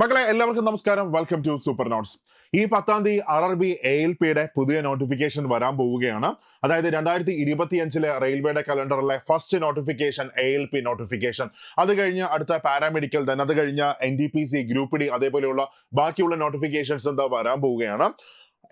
മക്കളെ എല്ലാവർക്കും നമസ്കാരം. വെൽക്കം ടു സൂപ്പർ നോട്ട്സ് ഈ പത്താം തീയതി R R B A L പിയുടെ പുതിയ നോട്ടിഫിക്കേഷൻ വരാൻ പോവുകയാണ്. അതായത് രണ്ടായിരത്തി ഇരുപത്തിയഞ്ചിലെ റെയിൽവേയുടെ കലണ്ടറിലെ first notification A L P notification അത് കഴിഞ്ഞ് അടുത്ത പാരാമെഡിക്കൽ ദൻ അത് കഴിഞ്ഞ N D P C group D അതേപോലെയുള്ള ബാക്കിയുള്ള നോട്ടിഫിക്കേഷൻസ് എന്താ വരാൻ പോവുകയാണ്.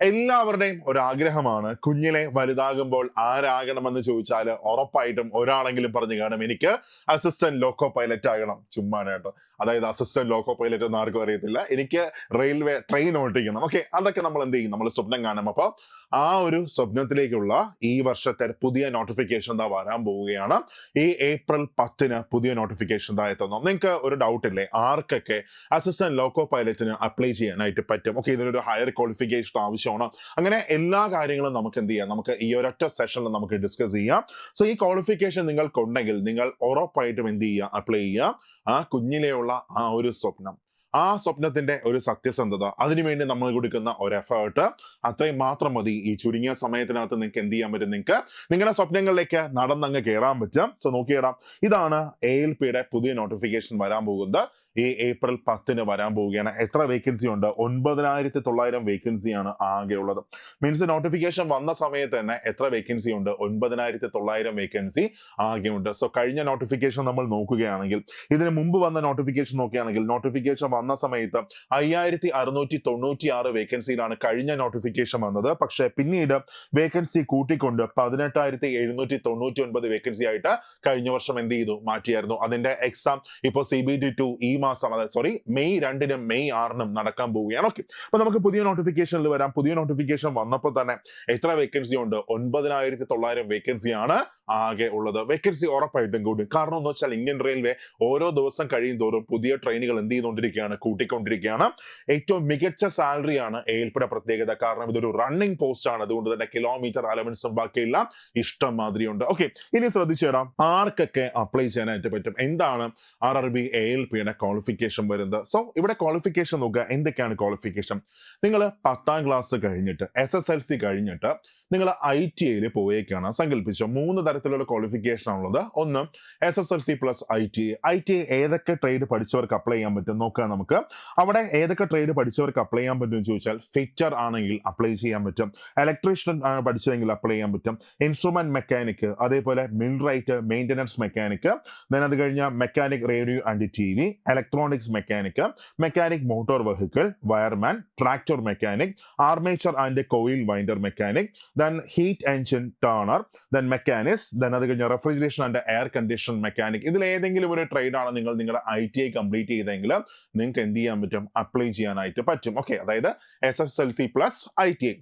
എല്ലാവരുടെയും ഒരു ആഗ്രഹമാണ് കുഞ്ഞിലെ വലുതാകുമ്പോൾ ആരാകണമെന്ന് ചോദിച്ചാൽ ഉറപ്പായിട്ടും ഒരാളെങ്കിലും പറഞ്ഞു കാണും. എനിക്ക് അസിസ്റ്റന്റ് ലോക്കോ പൈലറ്റ് ആകണം. ചുമ്മാനായിട്ട് അതായത് അസിസ്റ്റന്റ് ലോക്കോ പൈലറ്റ് ഒന്നും ആർക്കും അറിയത്തില്ല. എനിക്ക് റെയിൽവേ ട്രെയിൻ ഓടിക്കണം. ഓക്കെ അതൊക്കെ നമ്മൾ എന്ത് ചെയ്യും? നമ്മൾ സ്വപ്നം കാണും. അപ്പൊ ആ ഒരു സ്വപ്നത്തിലേക്കുള്ള ഈ വർഷത്തെ പുതിയ നോട്ടിഫിക്കേഷൻ എന്താ വരാൻ പോവുകയാണ്. ഈ ഏപ്രിൽ പത്തിന് പുതിയ നോട്ടിഫിക്കേഷൻ എന്താ എത്തുന്നു. നിങ്ങൾക്ക് ഒരു ഡൗട്ട് ഇല്ലേ? ആർക്കൊക്കെ അസിസ്റ്റന്റ് ലോക്കോ പൈലറ്റിന് അപ്ലൈ ചെയ്യാനായിട്ട് പറ്റും? ഓക്കെ ഇതിനൊരു ഹയർ ക്വാളിഫിക്കേഷൻ ആവശ്യമാണ്. അങ്ങനെ എല്ലാ കാര്യങ്ങളും നമുക്ക് എന്ത് ചെയ്യാം? നമുക്ക് ഈ ഒരൊറ്റ സെഷനിൽ നമുക്ക് ഡിസ്കസ് ചെയ്യാം. സോ ഈ ക്വാളിഫിക്കേഷൻ നിങ്ങൾക്കുണ്ടെങ്കിൽ നിങ്ങൾ ഉറപ്പായിട്ടും എന്ത് ചെയ്യുക? അപ്ലൈ ചെയ്യുക. ആ കുഞ്ഞിലെയുള്ള ആ ഒരു സ്വപ്നം. ആ സ്വപ്നത്തിന്റെ ഒരു സത്യസന്ധത അതിനുവേണ്ടി നമ്മൾ കൊടുക്കുന്ന ഒരു എഫേർട്ട് അത്രയും മാത്രം മതി. ഈ ചുരുങ്ങിയ സമയത്തിനകത്ത് നിങ്ങൾക്ക് എന്ത് ചെയ്യാൻ പറ്റും? നിങ്ങൾക്ക് നിങ്ങളുടെ സ്വപ്നങ്ങളിലേക്ക് നടന്നങ്ങ് കയറാൻ പറ്റും. സോ നോക്കിയിടാം ഇതാണ് എ എൽ പിയുടെ പുതിയ നോട്ടിഫിക്കേഷൻ വരാൻ പോകുന്നത്. ഈ ഏപ്രിൽ പത്തിന് വരാൻ പോവുകയാണ്. എത്ര വേക്കൻസി ഉണ്ട്? ഒൻപതിനായിരത്തി തൊള്ളായിരം വേക്കൻസിയാണ് ഉള്ളത് മീൻസ് നോട്ടിഫിക്കേഷൻ വന്ന സമയത്ത് തന്നെ എത്ര വേക്കൻസി ഉണ്ട്? ഒൻപതിനായിരത്തി തൊള്ളായിരം വേക്കൻസി ആകെ ഉണ്ട് സോ കഴിഞ്ഞ നോട്ടിഫിക്കേഷൻ നമ്മൾ നോക്കുകയാണെങ്കിൽ ഇതിന് മുമ്പ് വന്ന നോട്ടിഫിക്കേഷൻ നോക്കുകയാണെങ്കിൽ നോട്ടിഫിക്കേഷൻ വന്ന സമയത്ത് അയ്യായിരത്തി അറുന്നൂറ്റി തൊണ്ണൂറ്റി ആറ് വേക്കൻസിയിലാണ് കഴിഞ്ഞ നോട്ടിഫിക്കേഷൻ വന്നത്. പക്ഷേ പിന്നീട് വേക്കൻസി കൂട്ടിക്കൊണ്ട് പതിനെട്ടായിരത്തി എഴുന്നൂറ്റി തൊണ്ണൂറ്റി ഒൻപത് വേക്കൻസി ആയിട്ട് കഴിഞ്ഞ വർഷം എന്ത് ചെയ്തു? മാറ്റിയായിരുന്നു. അതിന്റെ എക്സാം ഇപ്പോൾ സി ബി ഡി ടു ഈ മാസം അതായത് സോറി മെയ് രണ്ടിനും മെയ് ആറിനും നടക്കാൻ പോവുകയാണ്. ഓക്കെ അപ്പൊ നമുക്ക് പുതിയ നോട്ടിഫിക്കേഷനിൽ വരാം. പുതിയ നോട്ടിഫിക്കേഷൻ വന്നപ്പോൾ തന്നെ എത്ര വേക്കൻസി ഉണ്ട്? ഒൻപതിനായിരത്തി തൊള്ളായിരം വേക്കൻസിയാണ് ആകെ ഉള്ളത്. വേക്കൻസി ഉറപ്പായിട്ടും കൂടും. കാരണം എന്ന് വെച്ചാൽ ഇന്ത്യൻ റെയിൽവേ ഓരോ ദിവസം കഴിയും തോറും പുതിയ ട്രെയിനുകൾ എന്ത് ചെയ്തുകൊണ്ടിരിക്കുകയാണ്? കൂട്ടിക്കൊണ്ടിരിക്കുകയാണ്. ഏറ്റവും മികച്ച സാലറിയാണ് എയിൽപ്പിയുടെ പ്രത്യേകത. കാരണം ഇതൊരു റണ്ണിംഗ് പോസ്റ്റ് ആണ്. അതുകൊണ്ട് തന്നെ കിലോമീറ്റർ അലവൻസും ബാക്കിയെല്ലാം. ഇഷ്ടം മാതിരിയുണ്ട് ഓക്കെ ഇനി ശ്രദ്ധിച്ചിടാം ആർക്കൊക്കെ അപ്ലൈ ചെയ്യാനായിട്ട് പറ്റും? എന്താണ് ആർ ആർ ബി എൽ പിയുടെ ക്വാളിഫിക്കേഷൻ വരുന്നത്. സോ ഇവിടെ ക്വാളിഫിക്കേഷൻ നോക്കുക. എന്തൊക്കെയാണ് ക്വാളിഫിക്കേഷൻ നിങ്ങൾ പത്താം ക്ലാസ് കഴിഞ്ഞിട്ട് എസ് എസ് എൽ സി കഴിഞ്ഞിട്ട് നിങ്ങൾ ഐ ടി ഐയിൽ പോയേക്കാണ്. സങ്കല്പിച്ചോ മൂന്ന് തരത്തിലുള്ള ക്വാളിഫിക്കേഷൻ ആണുള്ളത്. ഒന്ന് S S L C plus I T I T ഏതൊക്കെ ട്രേഡ് പഠിച്ചവർക്ക് അപ്ലൈ ചെയ്യാൻ പറ്റും നോക്കുക നമുക്ക്. അവിടെ ഏതൊക്കെ ട്രേഡ് പഠിച്ചവർക്ക് അപ്ലൈ ചെയ്യാൻ പറ്റും എന്ന് ചോദിച്ചാൽ ഫിറ്റർ ആണെങ്കിൽ അപ്ലൈ ചെയ്യാൻ പറ്റും. ഇലക്ട്രീഷ്യൻ പഠിച്ചതെങ്കിൽ അപ്ലൈ ചെയ്യാൻ പറ്റും. ഇൻസ്ട്രുമെന്റ് മെക്കാനിക് അതേപോലെ mill millwright maintenance mechanic then അത് കഴിഞ്ഞ mechanic radio and T V electronics mechanic mechanic motor vehicle wireman tractor mechanic armature and coil winder mechanic then heat engine turner then mechanics then അത് കഴിഞ്ഞ refrigeration and air condition mechanic ഇതിൽ ഏതെങ്കിലും ഒരു trade ആണ് നിങ്ങൾ നിങ്ങളുടെ I T I complete ചെയ്തെങ്കിൽ നിങ്ങൾക്ക് എന്ത് ചെയ്യാൻ പറ്റും? അപ്ലൈ ചെയ്യാനായിട്ട് പറ്റും. ഓക്കെ അതായത് S S L C plus I T I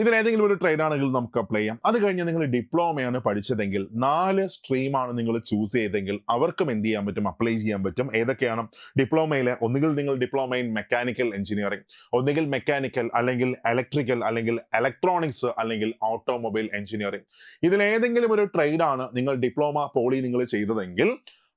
ഇതിൽ ഏതെങ്കിലും ഒരു ട്രേഡ് ആണെങ്കിൽ നമുക്ക് അപ്ലൈ ചെയ്യാം. അത് കഴിഞ്ഞ് നിങ്ങൾ ഡിപ്ലോമയാണ് പഠിച്ചതെങ്കിൽ നാല് സ്ട്രീമാണ് നിങ്ങൾ ചൂസ് ചെയ്തെങ്കിൽ അവർക്കും എന്ത് ചെയ്യാൻ പറ്റും? അപ്ലൈ ചെയ്യാൻ പറ്റും. ഏതൊക്കെയാണ്? ഡിപ്ലോമയിലെ ഒന്നുകിൽ നിങ്ങൾ ഡിപ്ലോമ ഇൻ മെക്കാനിക്കൽ എഞ്ചിനീയറിംഗ് ഒന്നുകിൽ മെക്കാനിക്കൽ അല്ലെങ്കിൽ ഇലക്ട്രിക്കൽ അല്ലെങ്കിൽ ഇലക്ട്രോണിക്സ് അല്ലെങ്കിൽ ഓട്ടോമൊബൈൽ എഞ്ചിനീയറിംഗ് ഇതിൽ ഏതെങ്കിലും ഒരു ട്രേഡ് ആണ് നിങ്ങൾ ഡിപ്ലോമ പോളി നിങ്ങൾ ചെയ്തതെങ്കിൽ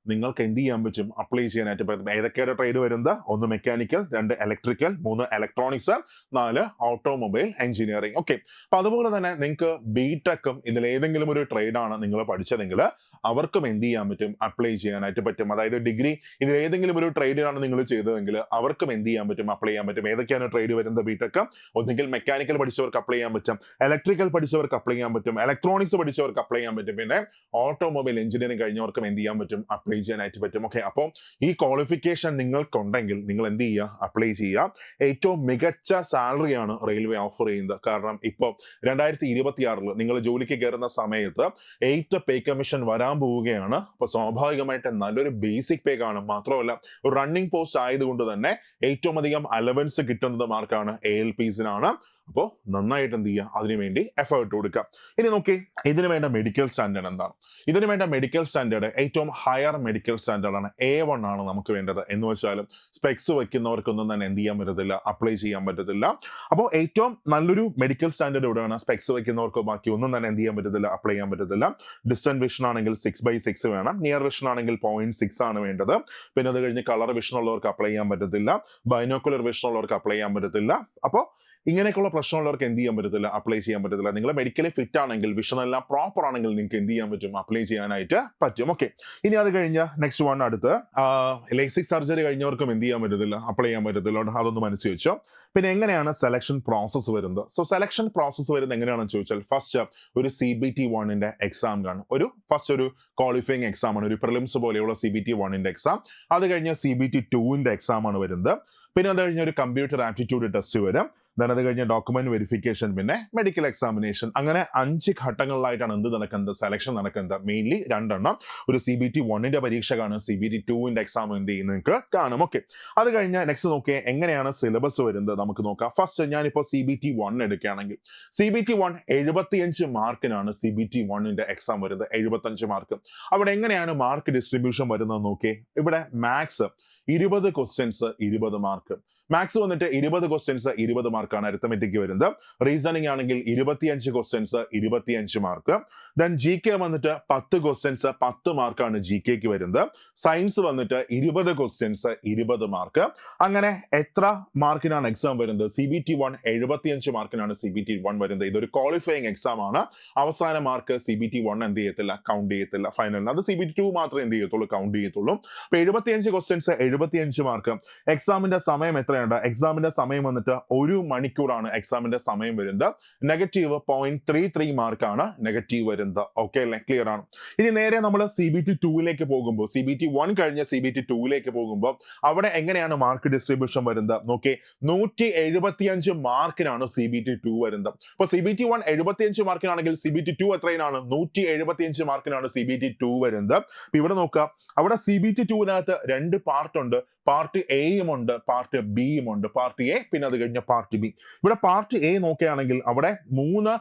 നിങ്ങൾക്ക് എന്ത് ചെയ്യാൻ പറ്റും? അപ്ലൈ ചെയ്യാനായിട്ട് പറ്റും. ഏതൊക്കെയാണ് ട്രേഡ് വരുന്നത്? ഒന്ന് മെക്കാനിക്കൽ രണ്ട് ഇലക്ട്രിക്കൽ മൂന്ന് ഇലക്ട്രോണിക്സ് നാല് ഓട്ടോമൊബൈൽ എഞ്ചിനീയറിംഗ് ഓക്കെ അപ്പൊ അതുപോലെ തന്നെ നിങ്ങൾക്ക് ബി ടെക്കും ഇതിൽ ഏതെങ്കിലും ഒരു ട്രേഡ് ആണ് നിങ്ങൾ പഠിച്ചതെങ്കിൽ അവർക്കും എന്ത് ചെയ്യാൻ പറ്റും? അപ്ലൈ ചെയ്യാനായിട്ട് പറ്റും. അതായത് ഡിഗ്രി ഇതിൽ ഏതെങ്കിലും ഒരു ട്രേഡിലാണ് നിങ്ങൾ ചെയ്തതെങ്കിൽ അവർക്കും എന്ത് ചെയ്യാൻ പറ്റും? അപ്ലൈ ചെയ്യാൻ പറ്റും. ഏതൊക്കെയാണ് ട്രേഡ് വരുന്നത്? ബിടെക് ഒന്നെങ്കിൽ മെക്കാനിക്കൽ പഠിച്ചവർക്ക് അപ്ലൈ ചെയ്യാൻ പറ്റും. ഇലക്ട്രിക്കൽ പഠിച്ചവർക്ക് അപ്ലൈ ചെയ്യാൻ പറ്റും. ഇലക്ട്രോണിക്സ് പഠിച്ചവർക്ക് അപ്ലൈ ചെയ്യാൻ പറ്റും. പിന്നെ ഓട്ടോമൊബൈൽ എഞ്ചിനീയറിംഗ് കഴിഞ്ഞവർക്കും എന്ത് ചെയ്യാൻ പറ്റും? അപ്ലൈ ചെയ്യാനായിട്ട് പറ്റും. ഓക്കെ അപ്പോൾ ഈ ക്വാളിഫിക്കേഷൻ നിങ്ങൾക്കുണ്ടെങ്കിൽ നിങ്ങൾ എന്ത് ചെയ്യുക? അപ്ലൈ ചെയ്യുക. ഏറ്റവും മികച്ച സാലറിയാണ് റെയിൽവേ ഓഫർ ചെയ്യുന്നത്. കാരണം ഇപ്പോൾ രണ്ടായിരത്തി ഇരുപത്തി നിങ്ങൾ ജോലിക്ക് കയറുന്ന സമയത്ത് എയ്റ്റ് പേ കമ്മീഷൻ വരാൻ പോവുകയാണ്. അപ്പൊ സ്വാഭാവികമായിട്ട് നല്ലൊരു ബേസിക് പേ കാണും മാത്രമല്ല ഒരു റണ്ണിംഗ് പോസ്റ്റ് ആയതുകൊണ്ട് തന്നെ ഏറ്റവും അധികം അലവൻസ് കിട്ടുന്നത് മാർക്കാണ് എ എൽ പിസിനാണ് അപ്പോൾ നന്നായിട്ട് എന്ത് ചെയ്യുക അതിനുവേണ്ടി എഫേർട്ട് കൊടുക്കുക ഇനി നോക്കി ഇതിനു വേണ്ട മെഡിക്കൽ സ്റ്റാൻഡേർഡ് എന്താണ്? ഇതിനു വേണ്ട മെഡിക്കൽ സ്റ്റാൻഡേർഡ് ഏറ്റവും ഹയർ മെഡിക്കൽ സ്റ്റാൻഡേർഡ് ആണ് എ വൺ ആണ് നമുക്ക് വേണ്ടത്. എന്ന് വെച്ചാലും സ്പെക്സ് വെക്കുന്നവർക്കൊന്നും തന്നെ എന്ത് ചെയ്യാൻ പറ്റത്തില്ല അപ്ലൈ ചെയ്യാൻ പറ്റത്തില്ല. അപ്പോൾ ഏറ്റവും നല്ലൊരു മെഡിക്കൽ സ്റ്റാൻഡേർഡ് ഇവിടെയാണ് സ്പെക്സ് വെക്കുന്നവർക്കോ ബാക്കി ഒന്നും തന്നെ എന്ത് ചെയ്യാൻ പറ്റത്തില്ല അപ്ലൈ ചെയ്യാൻ പറ്റത്തില്ല. ഡിസ്റ്റന്റ് വിഷൻ ആണെങ്കിൽ സിക്സ് ബൈ സിക്സ് വേണം. നിയർ വിഷൻ ആണെങ്കിൽ പോയിന്റ് സിക്സ് ആണ് വേണ്ടത്. പിന്നെ അത് കഴിഞ്ഞ് കളർ വിഷൻ ഉള്ളവർക്ക് അപ്ലൈ ചെയ്യാൻ പറ്റത്തില്ല. ബൈനോക്കുലർ വിഷൻ ഉള്ളവർക്ക് അപ്ലൈ ചെയ്യാൻ പറ്റത്തില്ല. അപ്പോൾ ഇങ്ങനെയൊക്കെയുള്ള പ്രശ്നമുള്ളവർക്ക് എന്ത് ചെയ്യാൻ പറ്റത്തില്ല? അപ്ലൈ ചെയ്യാൻ പറ്റത്തില്ല. നിങ്ങൾ മെഡിക്കലി ഫിറ്റ് ആണെങ്കിൽ വിഷനെല്ലാം പ്രോപ്പർ ആണെങ്കിൽ നിങ്ങൾക്ക് എന്ത് ചെയ്യാൻ പറ്റും? അപ്ലൈ ചെയ്യാനായിട്ട് പറ്റും. ഓക്കെ ഇനി അത് കഴിഞ്ഞ നെക്സ്റ്റ് വൺ അടുത്ത് ലേസിക് സർജറി കഴിഞ്ഞവർക്കും എന്ത് ചെയ്യാൻ പറ്റത്തില്ല? അപ്ലൈ ചെയ്യാൻ പറ്റത്തില്ല. അതൊന്ന് മനസ്സിൽ വെച്ചോ. പിന്നെ എങ്ങനെയാണ് സെലക്ഷൻ പ്രോസസ്സ് വരുന്നത്? സോ സെലക്ഷൻ പ്രോസസ്സ് വരുന്നത് എങ്ങനെയാണെന്ന് ചോദിച്ചാൽ ഫസ്റ്റ് ഒരു സി ബി ടി വണ്ണിന്റെ എക്സാം കാണും ഒരു ഫസ്റ്റ് ഒരു ക്വാളിഫയിങ് എക്സാം ആണ്. ഒരു പ്രിലിംസ് പോലെയുള്ള സി ബി ടി വണ്ണിന്റെ എക്സാം അത് കഴിഞ്ഞ സി ബി ടി ടുവിന്റെ എക്സാം ആണ് വരുന്നത്. പിന്നെ അത് കഴിഞ്ഞ ഒരു കമ്പ്യൂട്ടർ ആപ്റ്റിറ്റ്യൂഡ് ടെസ്റ്റ് വരും. അത് കഴിഞ്ഞ് ഡോക്യുമെന്റ് വെരിഫിക്കേഷൻ പിന്നെ മെഡിക്കൽ എക്സാമിനേഷൻ അങ്ങനെ അഞ്ച് ഘട്ടങ്ങളിലായിട്ടാണ് എന്ത് നടക്കുന്നത്? സെലക്ഷൻ നടക്കുന്നത്. മെയിൻലി രണ്ടെണ്ണം. ഒരു സി ബി ടി വണ്ണിന്റെ പരീക്ഷ കാണും സി ബി ടി ടുവിന്റെ എക്സാം എന്ത് ചെയ്യും നിങ്ങൾക്ക് കാണും. ഓക്കെ അത് കഴിഞ്ഞ് നെക്സ്റ്റ് നോക്കിയേ എങ്ങനെയാണ് സിലബസ് വരുന്നത്? നമുക്ക് നോക്കാം. ഫസ്റ്റ് ഞാനിപ്പോൾ സി ബി ടി വൺ എടുക്കുകയാണെങ്കിൽ സി ബി ടി വൺ എഴുപത്തിയഞ്ച് മാർക്കിനാണ് സി ബി ടി വണ്ണിന്റെ എക്സാം വരുന്നത്. എഴുപത്തഞ്ച് മാർക്ക്. അവിടെ എങ്ങനെയാണ് മാർക്ക് ഡിസ്ട്രിബ്യൂഷൻ വരുന്നത് നോക്കിയേ ഇവിടെ മാത്സ് ഇരുപത് ക്വസ്റ്റ്യൻസ് ഇരുപത് മാർക്ക്. മാത്സ് വന്നിട്ട് ഇരുപത് ക്വസ്റ്റ്യൻസ് ഇരുപത് മാർക്കാണ് അരിത്തമെറ്റിക് വരുന്നത്. റീസണിങ് ആണെങ്കിൽ ഇരുപത്തിയഞ്ച് ക്വസ്റ്റ്യൻസ് ഇരുപത്തിയഞ്ച് മാർക്ക് ദെൻ ജി കെ വന്നിട്ട് പത്ത് ക്വസ്റ്റ്യൻസ് പത്ത് മാർക്കാണ് ജി കെക്ക് വരുന്നത്. സയൻസ് വന്നിട്ട് ഇരുപത് ക്വസ്റ്റ്യൻസ് ഇരുപത് മാർക്ക് അങ്ങനെ എത്ര മാർക്കിനാണ് എക്സാം വരുന്നത്? സി ബി ടി വൺ എഴുപത്തിയഞ്ച് മാർക്കിനാണ് സി ബി ടി വൺ വരുന്നത്. ഇതൊരു ക്വാളിഫയിങ് എക്സാം ആണ്. അവസാന mark C B T one എന്ത് ചെയ്യത്തില്ല? കൗണ്ട് ചെയ്യത്തില്ല. ഫൈനലിന് അത് സി ബി ടി ടു മാത്രമേ എന്ത് ചെയ്യത്തുള്ളൂ? കൗണ്ട് ചെയ്യത്തുള്ളൂ. അപ്പൊ എഴുപത്തിയഞ്ച് ക്വസ്റ്റ്യൻസ് എഴുപത്തിയഞ്ച് മാർക്ക് എക്സാമിന്റെ സമയം എത്രയുണ്ട് എക്സാമിന്റെ സമയം വന്നിട്ട് ഒരു മണിക്കൂറാണ് എക്സാമിന്റെ സമയം വരുന്നത്. നെഗറ്റീവ് പോയിന്റ് ത്രീ ത്രീ മാർക്കാണ് നെഗറ്റീവ് വരുന്നത്. ഓക്കെ അല്ലെ ക്ലിയർ ആണ്. ഇനി നേരെ നമ്മൾ സി ബി ടി ടൂവിലേക്ക് പോകുമ്പോൾ സി ബി ടി വൺ കഴിഞ്ഞ സി ബി ടി ടൂവിലേക്ക് പോകുമ്പോൾ അവിടെ എങ്ങനെയാണ് മാർക്ക് ഡിസ്ട്രിബ്യൂഷൻ വരുന്നത്? നോക്കി നൂറ്റി എഴുപത്തിയഞ്ച് മാർക്കിനാണ് സി ബി ടി ടു വരുന്നത്. അപ്പൊ സി ബി ടി വൺ എഴുപത്തിയഞ്ച് മാർക്കിനാണെങ്കിൽ സി ബി ടി ടു എത്രയാണ് നൂറ്റി എഴുപത്തിയഞ്ച് മാർക്കിനാണ് സി ബി ടി ടു വരുന്നത്. ഇവിടെ നോക്കുക അവിടെ സി ബി ടി ടുവിനകത്ത് രണ്ട് പാർട്ട് ഉണ്ട്. പാർട്ട് എയും ഉണ്ട് പാർട്ട് ബിയും ഉണ്ട് പാർട്ടി എ പിന്നെ അത് കഴിഞ്ഞ പാർട്ടി ബി. ഇവിടെ പാർട്ടി എ നോക്കുകയാണെങ്കിൽ അവിടെ മൂന്ന്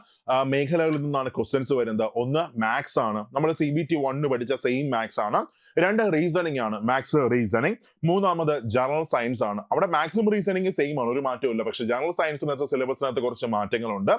മേഖലകളിൽ നിന്നാണ് ക്വസ്റ്റ്യൻസ് വരുന്നത്. ഒന്ന് മാത്സ് ആണ്. നമ്മൾ സി ബി ടി പഠിച്ച സെയിം മാത്സ് ആണ്. രണ്ട് റീസണിങ് ആണ്. മാക്സ് റീസണിങ് മൂന്നാമത് ജനറൽ സയൻസ് ആണ്. അവിടെ മാക്സിമം റീസണിങ് സെയിം ആണ്. ഒരു മാറ്റവും ഇല്ല. പക്ഷെ ജനറൽ സയൻസ് എന്ന് വെച്ചാൽ സിലബസിനകത്ത് കുറച്ച് മാറ്റങ്ങളുണ്ട്.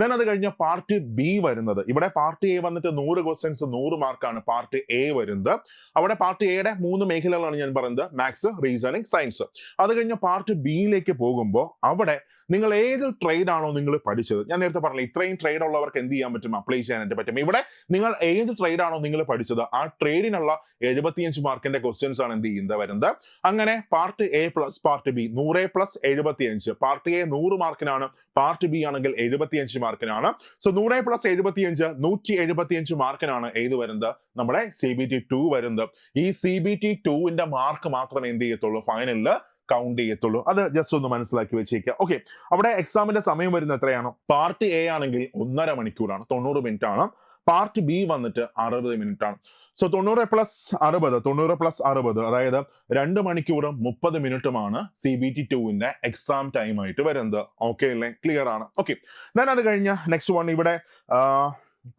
ദെൻ അത് കഴിഞ്ഞ പാർട്ട് ബി വരുന്നത്. ഇവിടെ പാർട്ട് എ വന്നിട്ട് നൂറ് ക്വസ്റ്റ്യൻസ് നൂറ് മാർക്കാണ് പാർട്ട് എ വരുന്നത്. അവിടെ പാർട്ട് എയുടെ മൂന്ന് മേഖലകളാണ് ഞാൻ പറയുന്നത്. മാത്സ് റീസണിങ് സയൻസ് അത് കഴിഞ്ഞ പാർട്ട് ബിയിലേക്ക് പോകുമ്പോൾ അവിടെ നിങ്ങൾ ഏത് ട്രേഡ് ആണോ നിങ്ങൾ പഠിച്ചത്? ഞാൻ നേരത്തെ പറഞ്ഞില്ല ഇത്രയും ട്രേഡ് ഉള്ളവർക്ക് എന്ത് ചെയ്യാൻ പറ്റും? അപ്ലൈ ചെയ്യാനായിട്ട് പറ്റും? ഇവിടെ നിങ്ങൾ ഏത് ട്രേഡ് ആണോ നിങ്ങൾ പഠിച്ചത്? ആ ട്രേഡിനുള്ള എഴുപത്തിയഞ്ച് മാർക്കിന്റെ ക്വസ്റ്റ്യൻസ് ആണ് എന്ത് ചെയ്യുന്നത് വരുന്നത്? അങ്ങനെ part A plus part B നൂറ് പ്ലസ് എഴുപത്തിയഞ്ച്. പാർട്ട് എ നൂറ് മാർക്കിനാണ് പാർട്ട് ബി ആണെങ്കിൽ എഴുപത്തിയഞ്ച് മാർക്കിനാണ് സോ നൂറ് പ്ലസ് എഴുപത്തിയഞ്ച് നൂറ്റി എഴുപത്തിയഞ്ച് മാർക്കിനാണ് ഏത് വരുന്നത്? നമ്മുടെ സി ബി ടി ടു വരുന്നത്. ഈ സി ബി ടി ടുവിന്റെ മാർക്ക് മാത്രമേ എന്ത് ചെയ്യത്തുള്ളൂ? ഫൈനലിൽ കൗണ്ട് ചെയ്യത്തുള്ളൂ. അത് ജസ്റ്റ് ഒന്ന് മനസ്സിലാക്കി വെച്ചേക്കുക ഓക്കെ അവിടെ എക്സാമിന്റെ സമയം വരുന്നത് എത്രയാണ്? പാർട്ട് എ ആണെങ്കിൽ ഒന്നര മണിക്കൂറാണ്. തൊണ്ണൂറ് മിനിറ്റ് ആണ്. പാർട്ട് ബി വന്നിട്ട് അറുപത് മിനിറ്റ് ആണ്. സോ തൊണ്ണൂറ് പ്ലസ് അറുപത് തൊണ്ണൂറ് പ്ലസ് അറുപത് അതായത് രണ്ട് മണിക്കൂറും മുപ്പത് മിനിറ്റുമാണ് സി ബി ടി ടുവിന്റെ എക്സാം ടൈം ആയിട്ട് വരുന്നത്. ഓക്കെ അല്ലേ? ക്ലിയർ ആണ്. ഓക്കെ ഞാൻ അത് കഴിഞ്ഞ നെക്സ്റ്റ് വൺ ഇവിടെ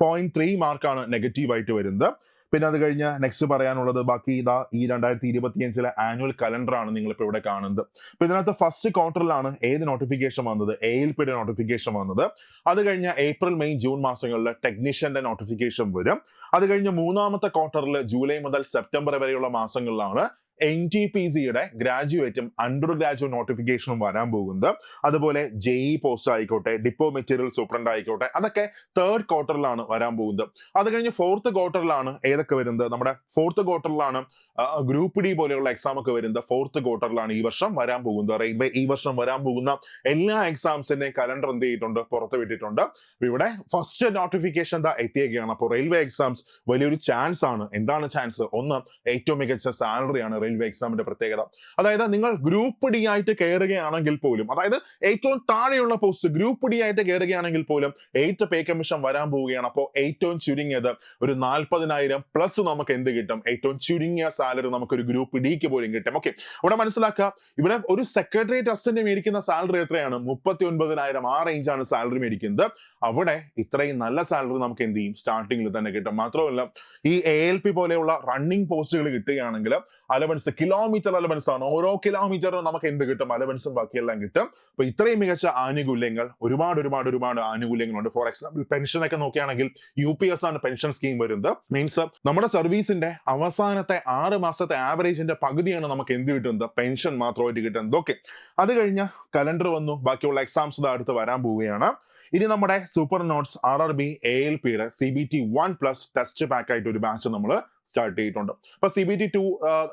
പോയിന്റ് ത്രീ മാർക്കാണ് നെഗറ്റീവ് ആയിട്ട് വരുന്നത്. പിന്നെ അത് കഴിഞ്ഞ് നെക്സ്റ്റ് പറയാനുള്ളത് ബാക്കി ഇതാ ഈ രണ്ടായിരത്തി ഇരുപത്തിയഞ്ചിലെ ആനുവൽ നിങ്ങൾ ഇപ്പോൾ ഇവിടെ കാണുന്നത്. അപ്പൊ ഇതിനകത്ത് ഫസ്റ്റ് ക്വാർട്ടറിലാണ് ഏത് നോട്ടിഫിക്കേഷൻ വന്നത്? എ എൽ പിയുടെ നോട്ടിഫിക്കേഷൻ വന്നത്. അത് കഴിഞ്ഞ ഏപ്രിൽ മെയ് ജൂൺ മാസങ്ങളിൽ ടെക്നീഷ്യന്റെ നോട്ടിഫിക്കേഷൻ വരും. അത് കഴിഞ്ഞ് മൂന്നാമത്തെ ക്വാർട്ടറിൽ ജൂലൈ മുതൽ സെപ്റ്റംബർ വരെയുള്ള മാസങ്ങളിലാണ് എൻ ടി പി സിയുടെ ഗ്രാജുവേറ്റും അണ്ടർ ഗ്രാജുവേറ്റ് നോട്ടിഫിക്കേഷനും വരാൻ പോകുന്നത്. അതുപോലെ ജെ ഇ പോസ്റ്റ് ആയിക്കോട്ടെ ഡിപ്പോ മെറ്റീരിയൽ സൂപ്രണ്ട് ആയിക്കോട്ടെ അതൊക്കെ തേർഡ് ക്വാർട്ടറിലാണ് വരാൻ പോകുന്നത്. അത് കഴിഞ്ഞ് ഫോർത്ത് ക്വാർട്ടറിലാണ് ഏതൊക്കെ വരുന്നത്? നമ്മുടെ ഫോർത്ത് ക്വാർട്ടറിലാണ് ഗ്രൂപ്പ് ഡി പോലെയുള്ള എക്സാം ഒക്കെ വരുന്നത് ഫോർത്ത് ക്വാർട്ടറിലാണ് ഈ വർഷം വരാൻ പോകുന്നത്. റെയിൽവേ ഈ വർഷം വരാൻ പോകുന്ന എല്ലാ എക്സാംസിന്റെയും കലണ്ടർ എന്ത് ചെയ്തിട്ടുണ്ട്? പുറത്ത് വിട്ടിട്ടുണ്ട്. ഇവിടെ ഫസ്റ്റ് നോട്ടിഫിക്കേഷൻ ദാ എത്തിയൊക്കെയാണ് അപ്പോൾ റെയിൽവേ എക്സാംസ് വലിയൊരു ചാൻസ് ആണ്. എന്താണ് ചാൻസ് ഒന്ന് ഏറ്റവും മികച്ച സാലറിയാണ് റെയിൽവേ എക്സാമിന്റെ പ്രത്യേകത. അതായത് നിങ്ങൾ ഗ്രൂപ്പ് ഡി ആയിട്ട് കയറുകയാണെങ്കിൽ പോലും അതായത് ഏറ്റവും താഴെയുള്ള പോസ്റ്റ് ഗ്രൂപ്പ് ഡി ആയിട്ട് കയറുകയാണെങ്കിൽ പോലും എയ്റ്റ് പേ കമ്മീഷൻ വരാൻ പോവുകയാണ്. അപ്പോൾ ഏറ്റവും ചുരുങ്ങിയത് ഒരു നാൽപ്പതിനായിരം പ്ലസ് നമുക്ക് എന്ത് കിട്ടും? ഏറ്റവും ചുരുങ്ങിയ സാലറി നമുക്ക് ഒരു ഗ്രൂപ്പ് ഡിക്ക് പോലും കിട്ടും. ഓക്കെ ഇവിടെ മനസ്സിലാക്കുക ഇവിടെ ഒരു സെക്രട്ടേറിയറ്റ് അസിസ്റ്റന്റ് മേടിക്കുന്ന സാലറി എത്രയാണ്? മുപ്പത്തി ഒൻപതിനായിരം ആ റേഞ്ചാണ് സാലറി മേടിക്കുന്നത്. അവിടെ ഇത്രയും നല്ല സാലറി നമുക്ക് എന്ത് ചെയ്യും? സ്റ്റാർട്ടിങ്ങിൽ തന്നെ കിട്ടും. മാത്രമല്ല ഈ എ എൽ പി പോലെയുള്ള റണ്ണിങ് പോസ്റ്റുകൾ കിട്ടുകയാണെങ്കിൽ അലവൻസ് കിലോമീറ്റർ അലവൻസ് ആണ്. ഓരോ കിലോമീറ്ററിനും നമുക്ക് എന്ത് കിട്ടും? അലവൻസും ബാക്കിയെല്ലാം കിട്ടും. അപ്പൊ ഇത്രയും മികച്ച ആനുകൂല്യങ്ങൾ ഒരുപാട് ഒരുപാട് ഒരുപാട് ആനുകൂല്യങ്ങളുണ്ട്. ഫോർ എക്സാമ്പിൾ പെൻഷൻ ഒക്കെ നോക്കുകയാണെങ്കിൽ യു പി എസ് ആണ് പെൻഷൻ സ്കീം വരുന്നത്. മീൻസ് നമ്മുടെ സർവീസിന്റെ അവസാനത്തെ ആറ് ആറ് മാസത്തെ ആവറേജിന്റെ പകുതിയാണ് നമുക്ക് എന്ത് കിട്ടുന്നത്? പെൻഷൻ മാത്രമായിട്ട് കിട്ടുന്നത്. ഓക്കെ അത് കഴിഞ്ഞ കലണ്ടർ വന്നു. ബാക്കിയുള്ള എക്സാംസ് അടുത്ത് വരാൻ പോവുകയാണ്. ഇനി നമ്മുടെ super notes R R B A L പിയുടെ C B T one plus test pack ആയിട്ട് ഒരു ബാച്ച് നമ്മൾ സ്റ്റാർട്ട് ചെയ്തിട്ടുണ്ട്. അപ്പൊ സി ബി ടി ടു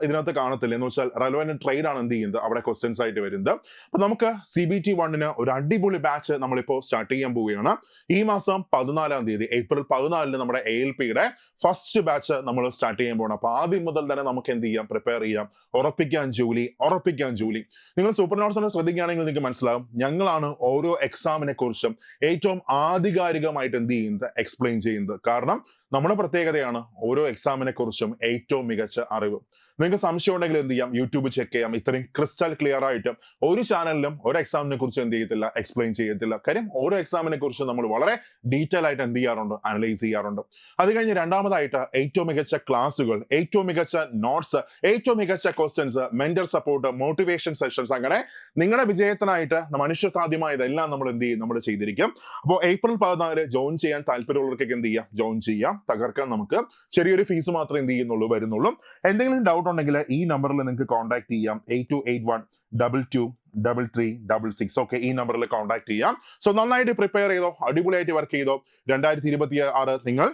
ഇതിനകത്ത് കാണത്തില്ല. എന്ന് വെച്ചാൽ റെലവെന്റ് ട്രേഡ് ആണ് എന്ത് ചെയ്യുന്നത്? അവിടെ ക്വസ്റ്റ്യൻസ് ആയിട്ട് വരുന്നത്. അപ്പൊ നമുക്ക് സി ബി ടി വണ്ണിന് ഒരു അടിപൊളി ബാച്ച് നമ്മളിപ്പോ സ്റ്റാർട്ട് ചെയ്യാൻ പോവുകയാണ്. ഈ മാസം പതിനാലാം തീയതി ഏപ്രിൽ പതിനാലിന് നമ്മുടെ എ എൽ പിയുടെ ഫസ്റ്റ് ബാച്ച് നമ്മൾ സ്റ്റാർട്ട് ചെയ്യാൻ പോകണം അപ്പൊ ആദ്യം മുതൽ തന്നെ നമുക്ക് എന്ത് ചെയ്യാം? പ്രിപ്പയർ ചെയ്യാം. ഉറപ്പിക്കാൻ ജോലി ഉറപ്പിക്കാൻ ജോലി. നിങ്ങൾ സൂപ്പർ നോട്ട്സിനെ ശ്രദ്ധിക്കുകയാണെങ്കിൽ നിങ്ങൾക്ക് മനസ്സിലാവും ഞങ്ങളാണ് ഓരോ എക്സാമിനെ കുറിച്ചും ഏറ്റവും ആധികാരികമായിട്ട് എന്ത് ചെയ്യുന്നത്? എക്സ്പ്ലെയിൻ ചെയ്യുന്നത്. കാരണം നമ്മുടെ പ്രത്യേകതയാണ് ഓരോ എക്സാമിനെ കുറിച്ചും ഏറ്റവും മികച്ച അറിവ്. നിങ്ങൾക്ക് സംശയം ഉണ്ടെങ്കിൽ എന്ത് ചെയ്യാം? യൂട്യൂബ് ചെക്ക് ചെയ്യാം. ഇത്രയും ക്രിസ്റ്റൽ ക്ലിയർ ആയിട്ട് ഒരു ചാനലിലും ഒരു എക്സാമിനെ കുറിച്ച് എന്ത് ചെയ്യത്തില്ല? എക്സ്പ്ലെയിൻ ചെയ്യത്തില്ല. കാര്യം ഓരോ എക്സാമിനെ കുറിച്ച് നമ്മൾ വളരെ ഡീറ്റെയിൽ ആയിട്ട് എന്ത് ചെയ്യാറുണ്ട്? അനലൈസ് ചെയ്യാറുണ്ട്. അത് കഴിഞ്ഞ് രണ്ടാമതായിട്ട് ഏറ്റവും മികച്ച ക്ലാസ്സുകൾ ഏറ്റവും മികച്ച നോട്ട്സ് ഏറ്റവും മികച്ച questions mental support motivation sessions അങ്ങനെ നിങ്ങളുടെ വിജയത്തിനായിട്ട് മനുഷ്യ സാധ്യമായതെല്ലാം നമ്മൾ എന്ത് ചെയ്യും? നമ്മൾ ചെയ്തിരിക്കും. അപ്പോൾ ഏപ്രിൽ പതിനാല് ജോയിൻ ചെയ്യാൻ താല്പര്യമുള്ളവർക്കൊക്കെ എന്ത് ചെയ്യാം? ജോയിൻ ചെയ്യാം. തകർക്കാൻ നമുക്ക് ചെറിയൊരു ഫീസ് മാത്രമേ എന്ത് ചെയ്യുന്നുള്ളൂ വരുന്നുള്ളൂ. എന്തെങ്കിലും ഡൗട്ട് ഉണ്ടെങ്കിൽ ഈ നമ്പറിൽ നിങ്ങൾക്ക് കോൺടാക്ട് ചെയ്യാം. Eight two eight one double two double three double six okay ഈ നമ്പറിൽ കോൺടാക്ട് ചെയ്യാം. സോ നന്നായിട്ട് പ്രിപ്പയർ ചെയ്തോ അടിപൊളിയായിട്ട് വർക്ക് ചെയ്തോ രണ്ടായിരത്തി ഇരുപത്തി ആറ് നിങ്ങൾ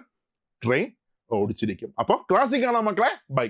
ട്രെയിൻ ഓടിച്ചിരിക്കും. അപ്പോൾ ക്ലാസ്സിൽ കാണാം മക്കളെ. ബൈ